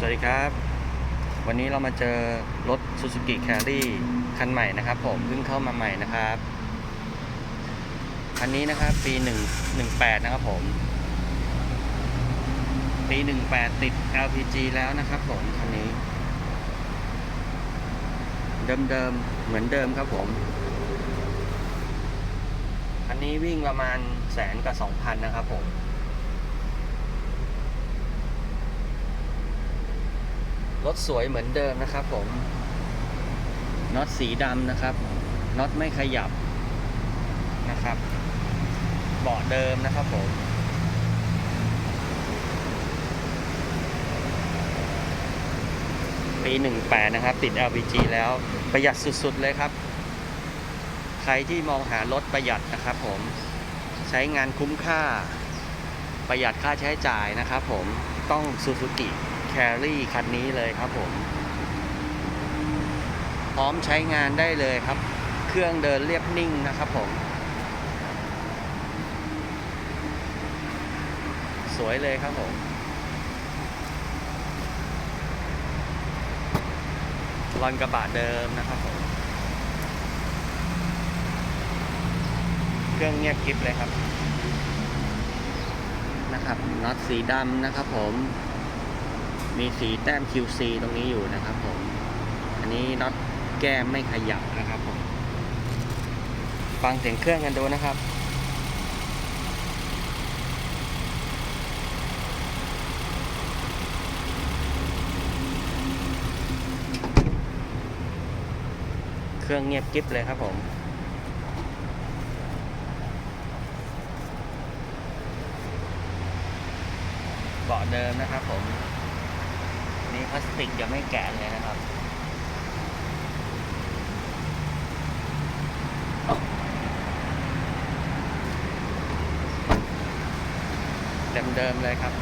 สวัสดีครับ วันนี้เรามาเจอรถ Suzuki Carry คันใหม่นะครับ ผมเพิ่งเข้ามาใหม่นะครับ คันนี้นะครับปี 1 18 นะครับผม ปี 18 ติด LPG แล้วนะครับผม คันนี้ เดิมๆ เหมือนเดิมครับผม คันนี้วิ่งประมาณแสนกับ2,000 นะครับผม รถสวยเหมือนเดิมนะครับผมน็อตสีดำนะครับน็อตไม่ขยับนะครับเบาะเดิมนะครับผมปี 18 นะครับ ติด LPG แล้วประหยัดสุดๆเลยครับ ใครที่มองหารถประหยัดนะครับผมใช้งานคุ้มค่า ประหยัดค่าใช้จ่ายนะครับผมต้อง Suzuki Carry คันนี้เลยครับผม พร้อมใช้งานได้เลยครับ เครื่องเดินเรียบนิ่งนะครับผม สวยเลยครับผมรอนกระบะเดิมนะครับผมเครื่องเงียบกริบเลยครับ นะครับน็อตสีดำนะครับผม มีสีแต้ม QC ตรงนี้อยู่นะครับผม อันนี้น็อตแก้มไม่ขยับนะครับผม ฟังเสียงเครื่องกันดูนะครับเครื่องเงียบกริบเลยครับผม เบาะเดิมนะครับผม นี่พลาสติกยังไม่แกะเลยนะครับเดิมๆเลยครับ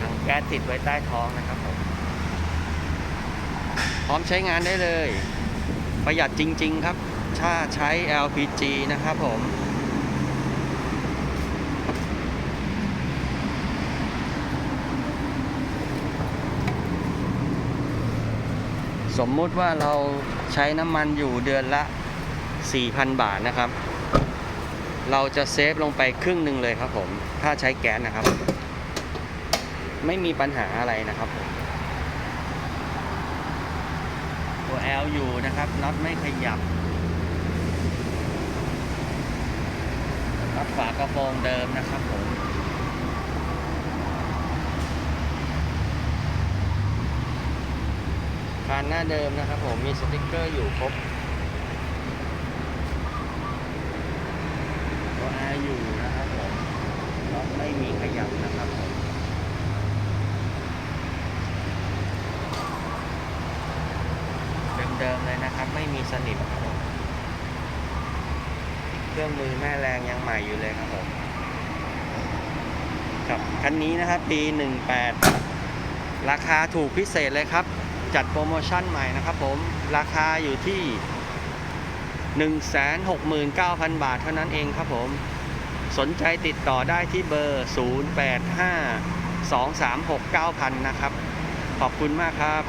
ถังแก๊สติดไว้ใต้ท้องนะครับผมพร้อมใช้งานได้เลย ประหยัดจริง ๆ ครับถ้าใช้ LPG นะครับผม สมมุติว่าเราใช้น้ำมันอยู่เดือนละ 4,000 บาทนะครับ เราจะเซฟลงไปครึ่งหนึ่งเลยครับผม ถ้าใช้แก๊สนะครับ ไม่มีปัญหาอะไรนะครับ ตัว L อยู่นะครับน็อตไม่ขยับน็อตฝากระโปรงเดิมนะครับผม คานหน้าเดิมนะครับผมมีสติกเกอร์อยู่ครบตัว R อยู่นะครับผมน็อตไม่มีขยับนะครับผมเดิมๆเลยนะครับ ไม่มีสนิมครับผมเครื่องมือแม่แรงยังใหม่อยู่เลยครับผมครับคันนี้นะครับปี 18 ราคาถูกพิเศษเลยครับ จัดโปรโมชั่นใหม่นะครับผม ราคาอยู่ที่ 169,000 บาทเท่านั้นเองครับผม สนใจติดต่อได้ที่เบอร์ 085 236 9000 นะครับ ขอบคุณมากครับ